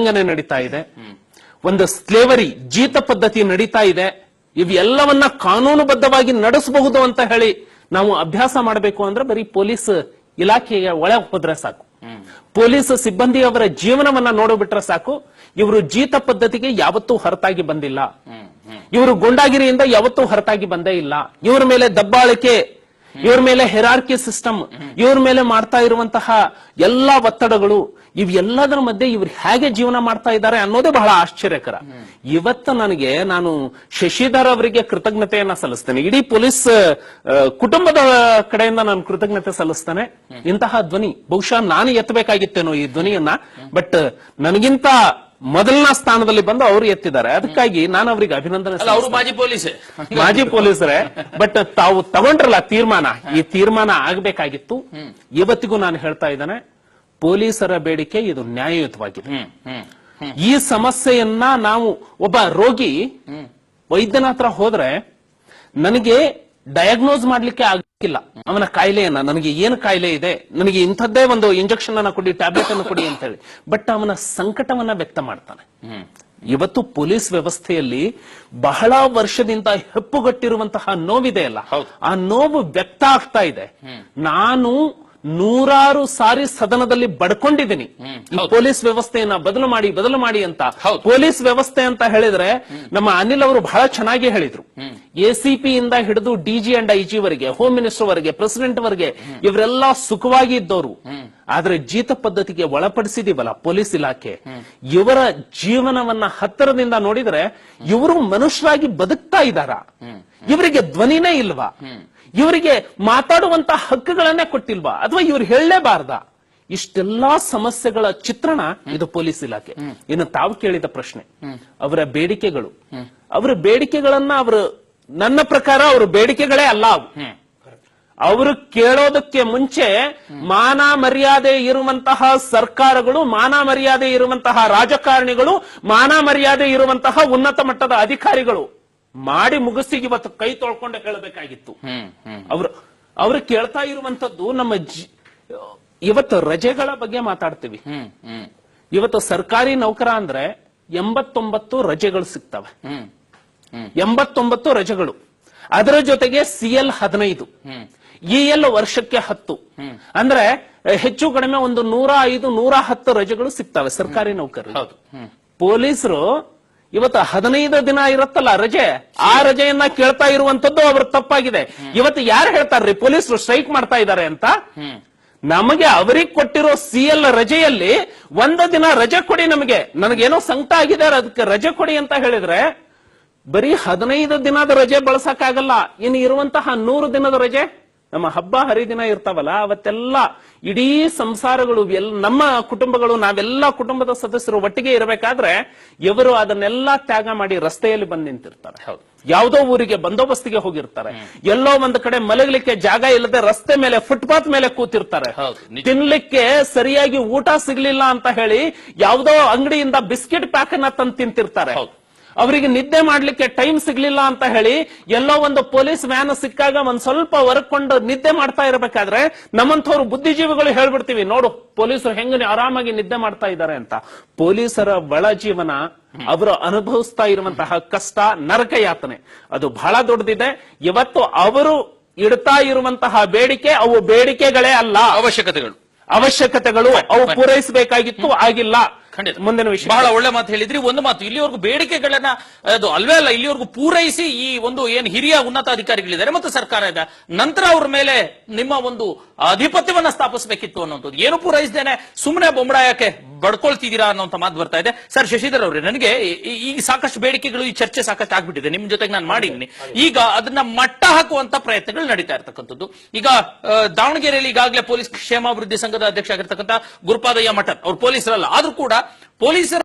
ನಡೀತಾ ಇದೆ. ಒಂದು ಸ್ಲೇವರಿ ಜೀತ ಪದ್ಧತಿ ನಡೀತಾ ಇದೆ. ಇವೆಲ್ಲವನ್ನ ಕಾನೂನುಬದ್ಧವಾಗಿ ನಡೆಸಬಹುದು ಅಂತ ಹೇಳಿ ನಾವು ಅಭ್ಯಾಸ ಮಾಡಬೇಕು ಅಂದ್ರೆ ಬರೀ ಪೊಲೀಸ್ ಇಲಾಖೆಗೆ ಒಳಗೆ ಹೋದ್ರೆ ಸಾಕು. ಪೊಲೀಸ್ ಸಿಬ್ಬಂದಿಯವರ ಜೀವನವನ್ನ ನೋಡಿಬಿಟ್ರೆ ಸಾಕು. ಇವರು ಜೀತ ಪದ್ಧತಿಗೆ ಯಾವತ್ತೂ ಹೊರತಾಗಿ ಬಂದಿಲ್ಲ. ಇವರು ಗುಂಡಾಗಿರಿಯಿಂದ ಯಾವತ್ತೂ ಹೊರತಾಗಿ ಬಂದೇ ಇಲ್ಲ. ಇವರ ಮೇಲೆ ದಬ್ಬಾಳಿಕೆ ಇವ್ರ ಮೇಲೆ ಹೆರಾರ್ಕಿ ಸಿಸ್ಟಮ್ ಇವ್ರ ಮೇಲೆ ಮಾಡ್ತಾ ಇರುವಂತಹ ಎಲ್ಲಾ ಒತ್ತಡಗಳು ಇವೆಲ್ಲದರ ಮಧ್ಯೆ ಇವ್ರು ಹೇಗೆ ಜೀವನ ಮಾಡ್ತಾ ಇದ್ದಾರೆ ಅನ್ನೋದೇ ಬಹಳ ಆಶ್ಚರ್ಯಕರ. ಇವತ್ತು ನನಗೆ ನಾನು ಶಶಿಧರ್ ಅವರಿಗೆ ಕೃತಜ್ಞತೆಯನ್ನ ಸಲ್ಲಿಸ್ತೇನೆ. ಇಡೀ ಪೊಲೀಸ್ ಕುಟುಂಬದ ಕಡೆಯಿಂದ ನಾನು ಕೃತಜ್ಞತೆ ಸಲ್ಲಿಸ್ತೇನೆ. ಇಂತಹ ಧ್ವನಿ, ಬಹುಶಃ ನಾನು ಎತ್ತಬೇಕಾಗಿತ್ತೇನೋ ಈ ಧ್ವನಿಯನ್ನ, ಬಟ್ ನನಗಿಂತ ಮೊದಲನ ಸ್ಥಾನದಲ್ಲಿ ಬಂದು ಅವರು ಎತ್ತಿದ್ದಾರೆ. ಅದಕ್ಕಾಗಿ ನಾನು ಅವರಿಗೆ ಅಭಿನಂದನೆ ಅವರು ಮಾಜಿ ಪೊಲೀಸ್. ಮಾಜಿ ಪೊಲೀಸರೇ ಬಟ್ ತಾವು ತಗೊಂಡ್ರಲ್ಲ ತೀರ್ಮಾನ. ಈ ತೀರ್ಮಾನ ಆಗ್ಬೇಕಾಗಿತ್ತು. ಇವತ್ತಿಗೂ ನಾನು ಹೇಳ್ತಾ ಇದ್ದೇನೆ ಪೊಲೀಸರ ಬೇಡಿಕೆ ಇದು ನ್ಯಾಯಯುತವಾಗಿದೆ. ಈ ಸಮಸ್ಯೆಯನ್ನ ನಾವು ಒಬ್ಬ ರೋಗಿ ವೈದ್ಯನ ಹತ್ರ ಹೋದ್ರೆ ನನಗೆ ಡಯಾಗ್ನೋಸ್ ಮಾಡ್ಲಿಕ್ಕೆ ಆಗಿಲ್ಲ ಅವನ ಕಾಯಿಲೆಯನ್ನ ನನಗೆ ಏನು ಕಾಯಿಲೆ ಇದೆ? ನನಗೆ ಇಂಥದ್ದೇ ಒಂದು ಇಂಜೆಕ್ಷನ್ ಅನ್ನ ಕೊಡಿ ಟ್ಯಾಬ್ಲೆಟ್ ಅನ್ನು ಕೊಡಿ ಅಂತ ಹೇಳಿ ಬಟ್ ಅವನ ಸಂಕಟವನ್ನ ವ್ಯಕ್ತ ಮಾಡ್ತಾನೆ. ಇವತ್ತು ಪೊಲೀಸ್ ವ್ಯವಸ್ಥೆಯಲ್ಲಿ ಬಹಳ ವರ್ಷದಿಂದ ಹೆಪ್ಪುಗಟ್ಟಿರುವಂತಹ ನೋವಿದೆ ಅಲ್ಲ. ಆ ನೋವು ವ್ಯಕ್ತ ಆಗ್ತಾ ಇದೆ. ನಾನು ನೂರಾರು ಸಾರಿ ಸದನದಲ್ಲಿ ಬಡ್ಕೊಂಡಿದ್ದೀನಿ. ಈ ಪೊಲೀಸ್ ವ್ಯವಸ್ಥೆಯನ್ನ ಬದಲು ಮಾಡಿ ಬದಲು ಮಾಡಿ ಅಂತ. ಪೊಲೀಸ್ ವ್ಯವಸ್ಥೆ ಅಂತ ಹೇಳಿದ್ರೆ ನಮ್ಮ ಅನಿಲ್ ಅವರು ಬಹಳ ಚೆನ್ನಾಗಿ ಹೇಳಿದ್ರು. ಎಸಿಪಿ ಇಂದ ಹಿಡಿದು ಡಿಜಿ ಅಂಡ್ ಐಜಿ ವರೆಗೆ ಹೋಮ್ ಮಿನಿಸ್ಟರ್ ವರೆಗೆ ಪ್ರೆಸಿಡೆಂಟ್ ವರೆಗೆ ಇವರೆಲ್ಲ ಸುಖವಾಗಿ ಇದ್ದವರು ಆದ್ರೆ ಜೀತ ಪದ್ಧತಿಗೆ ಒಳಪಡಿಸಿದೀವಲ್ಲ ಪೊಲೀಸ್ ಇಲಾಖೆ. ಇವರ ಜೀವನವನ್ನ ಹತ್ತಿರದಿಂದ ನೋಡಿದ್ರೆ ಇವರು ಮನುಷ್ಯರಾಗಿ ಬದುಕ್ತಾ ಇದ್ದಾರ? ಇವರಿಗೆ ಧ್ವನಿನೇ ಇಲ್ವಾ? ಇವರಿಗೆ ಮಾತಾಡುವಂತ ಹಕ್ಕುಗಳನ್ನೇ ಕೊಟ್ಟಿಲ್ವಾ? ಅಥವಾ ಇವ್ರು ಹೇಳಲೇಬಾರ್ದ? ಇಷ್ಟೆಲ್ಲಾ ಸಮಸ್ಯೆಗಳ ಚಿತ್ರಣ ಇದು ಪೊಲೀಸ್ ಇಲಾಖೆ. ಇನ್ನು ತಾವು ಕೇಳಿದ ಪ್ರಶ್ನೆ. ಅವರ ಬೇಡಿಕೆಗಳು. ಅವರ ಬೇಡಿಕೆಗಳನ್ನ ಅವರು ನನ್ನ ಪ್ರಕಾರ ಅವರ ಬೇಡಿಕೆಗಳೇ ಅಲ್ಲ ಅವು. ಅವರು ಕೇಳೋದಕ್ಕೆ ಮುಂಚೆ ಮಾನ ಮರ್ಯಾದೆ ಇರುವಂತಹ ಸರ್ಕಾರಗಳು ಮಾನ ಮರ್ಯಾದೆ ಇರುವಂತಹ ರಾಜಕಾರಣಿಗಳು ಮಾನ ಮರ್ಯಾದೆ ಇರುವಂತಹ ಉನ್ನತ ಮಟ್ಟದ ಅಧಿಕಾರಿಗಳು. ಮಾಡಿ ಮುಗಿಸಿ ಇವತ್ತು ಕೈ ತೊಳ್ಕೊಂಡು ಕೇಳಬೇಕಾಗಿತ್ತು. ಅವ್ರ ಅವ್ರು ಕೇಳ್ತಾ ಇರುವಂತದ್ದು ನಮ್ಮ ಇವತ್ತು ರಜೆಗಳ ಬಗ್ಗೆ ಮಾತಾಡ್ತೀವಿ. ಇವತ್ತು ಸರ್ಕಾರಿ ನೌಕರ ಅಂದ್ರೆ ಎಂಬತ್ತೊಂಬತ್ತು ರಜೆಗಳು ಸಿಗ್ತವೆ. ಎಂಬತ್ತೊಂಬತ್ತು ರಜೆಗಳು. ಅದರ ಜೊತೆಗೆ ಸಿಎಲ್ ಹದಿನೈದು. ಇ ಎಲ್ ವರ್ಷಕ್ಕೆ ಹತ್ತು. ಅಂದ್ರೆ ಹೆಚ್ಚು ಕಡಿಮೆ ಒಂದು ನೂರ ಐದು ನೂರ ಹತ್ತು ರಜೆಗಳು ಸಿಗ್ತವೆ ಸರ್ಕಾರಿ ನೌಕರರು ಪೊಲೀಸರು ಇವತ್ತು ಹದಿನೈದು ದಿನ ಇರುತ್ತಲ್ಲ ರಜೆ? ಆ ರಜೆಯನ್ನ ಕೇಳ್ತಾ ಇರುವಂತದ್ದು ಅವ್ರ ತಪ್ಪಾಗಿದೆ. ಇವತ್ತು ಯಾರು ಹೇಳ್ತಾರ್ರಿ ಪೊಲೀಸರು ಸ್ಟ್ರೈಕ್ ಮಾಡ್ತಾ ಇದ್ದಾರೆ ಅಂತ? ನಮಗೆ ಅವರಿಗೆ ಕೊಟ್ಟಿರೋ ಸಿ ಎಲ್ ರಜೆಯಲ್ಲಿ ಒಂದು ದಿನ ರಜೆ ಕೊಡಿ ನಮಗೆ. ನನಗೇನೋ ಸಂಕಟ ಆಗಿದೆ ಅದಕ್ಕೆ ರಜೆ ಕೊಡಿ ಅಂತ ಹೇಳಿದ್ರೆ ಬರೀ ಹದಿನೈದು ದಿನದ ರಜೆ ಬಳಸಕ್ಕಾಗಲ್ಲ. ಇನ್ನು ಇರುವಂತಹ ನೂರು ದಿನದ ರಜೆ? ನಮ್ಮ ಹಬ್ಬ ಹರಿದಿನ ಇರ್ತಾವಲ್ಲ ಅವತ್ತೆಲ್ಲ ಇಡೀ ಸಂಸಾರಗಳು ಎಲ್ ನಮ್ಮ ಕುಟುಂಬಗಳು ನಾವೆಲ್ಲ ಕುಟುಂಬದ ಸದಸ್ಯರು ಒಟ್ಟಿಗೆ ಇರಬೇಕಾದ್ರೆ ಇವರು ಅದನ್ನೆಲ್ಲ ತ್ಯಾಗ ಮಾಡಿ ರಸ್ತೆಯಲ್ಲಿ ಬಂದು ನಿಂತಿರ್ತಾರೆ ಹೌದು. ಯಾವುದೋ ಊರಿಗೆ ಬಂದೋಬಸ್ತಿಗೆ ಹೋಗಿರ್ತಾರೆ ಎಲ್ಲೋ ಒಂದು ಕಡೆ ಮಲಗಲಿಕ್ಕೆ ಜಾಗ ಇಲ್ಲದೆ ರಸ್ತೆ ಮೇಲೆ ಫುಟ್ಪಾತ್ ಮೇಲೆ ಕೂತಿರ್ತಾರೆ. ತಿನ್ಲಿಕ್ಕೆ ಸರಿಯಾಗಿ ಊಟ ಸಿಗ್ಲಿಲ್ಲ ಅಂತ ಹೇಳಿ ಯಾವುದೋ ಅಂಗಡಿಯಿಂದ ಬಿಸ್ಕೆಟ್ ಪ್ಯಾಕ್ ಅನ್ನ ತಂದು ತಿಂತಿರ್ತಾರೆ. ಅವರಿಗೆ ನಿದ್ದೆ ಮಾಡ್ಲಿಕ್ಕೆ ಟೈಮ್ ಸಿಗ್ಲಿಲ್ಲ ಅಂತ ಹೇಳಿ ಎಲ್ಲೋ ಒಂದು ಪೊಲೀಸ್ ವ್ಯಾನ್ ಸಿಕ್ಕಾಗ ಒಂದ್ ಸ್ವಲ್ಪ ಹೊರಕೊಂಡು ನಿದ್ದೆ ಮಾಡ್ತಾ ಇರಬೇಕಾದ್ರೆ ನಮ್ಮಂಥವ್ರು ಬುದ್ಧಿಜೀವಿಗಳು ಹೇಳ್ಬಿಡ್ತೀವಿ ನೋಡು ಪೊಲೀಸರು ಹೆಂಗ ಆರಾಮಾಗಿ ನಿದ್ದೆ ಮಾಡ್ತಾ ಇದ್ದಾರೆ ಅಂತ. ಪೊಲೀಸರ ಒಳ ಜೀವನ ಅವರು ಅನುಭವಿಸ್ತಾ ಇರುವಂತಹ ಕಷ್ಟ ನರಕ ಯಾತನೆ ಅದು ಬಹಳ ದೊಡ್ಡದಿದೆ. ಇವತ್ತು ಅವರು ಇಡ್ತಾ ಇರುವಂತಹ ಬೇಡಿಕೆ ಅವು ಬೇಡಿಕೆಗಳೇ ಅಲ್ಲ. ಅವಶ್ಯಕತೆಗಳು. ಅವಶ್ಯಕತೆಗಳು ಅವು ಪೂರೈಸಬೇಕಾಗಿತ್ತು ಆಗಿಲ್ಲ. ಖಂಡಿತ. ಮುಂದಿನ ವಿಷಯ. ಬಹಳ ಒಳ್ಳೆ ಮಾತು ಹೇಳಿದ್ರಿ. ಒಂದು ಮಾತು ಇಲ್ಲಿವರೆಗೂ ಬೇಡಿಕೆಗಳನ್ನ ಅದು ಅಲ್ವೇ ಅಲ್ಲ ಇಲ್ಲಿವರೆಗೂ ಪೂರೈಸಿ ಈ ಒಂದು ಏನು ಹಿರಿಯ ಉನ್ನತ ಅಧಿಕಾರಿಗಳಿದ್ದಾರೆ ಮತ್ತು ಸರ್ಕಾರ ಇದೆ. ನಂತರ ಅವ್ರ ಮೇಲೆ ನಿಮ್ಮ ಒಂದು ಆಧಿಪತ್ಯವನ್ನ ಸ್ಥಾಪಿಸಬೇಕಿತ್ತು ಅನ್ನೋದು. ಏನು ಪೂರೈಸಿದ್ದೇನೆ ಸುಮ್ಮನೆ ಬೊಂಬಡಾಯಕ್ಕೆ ಬಡ್ಕೊಳ್ತಿದ್ದೀರಾ ಅನ್ನೋಂತ ಮಾತು ಬರ್ತಾ ಇದೆ. ಸರ್, ಶಶಿಧರ್ ಅವ್ರೆ, ನನಗೆ ಈ- ಸಾಕಷ್ಟು ಬೇಡಿಕೆಗಳು, ಈ ಚರ್ಚೆ ಸಾಕಷ್ಟು ಆಗ್ಬಿಟ್ಟಿದೆ. ನಿಮ್ ಜೊತೆಗೆ ನಾನು ಮಾಡಿದ್ದೀನಿ. ಈಗ ಅದನ್ನ ಮಟ್ಟ ಹಾಕುವಂತ ಪ್ರಯತ್ನಗಳು ನಡೀತಾ ಇರ್ತಕ್ಕಂಥದ್ದು. ಈಗ ದಾವಣಗೆರೆಯಲ್ಲಿ ಈಗಾಗಲೇ ಪೊಲೀಸ್ ಕ್ಷೇಮಾಭಿವೃದ್ಧಿ ಸಂಘದ ಅಧ್ಯಕ್ಷ ಆಗಿರ್ತಕ್ಕಂಥ ಗುರುಪಾದಯ್ಯ ಮಠನ್ ಅವ್ರು ಪೊಲೀಸರಲ್ಲ. ಆದ್ರೂ ಕೂಡ ಪೊಲೀಸರ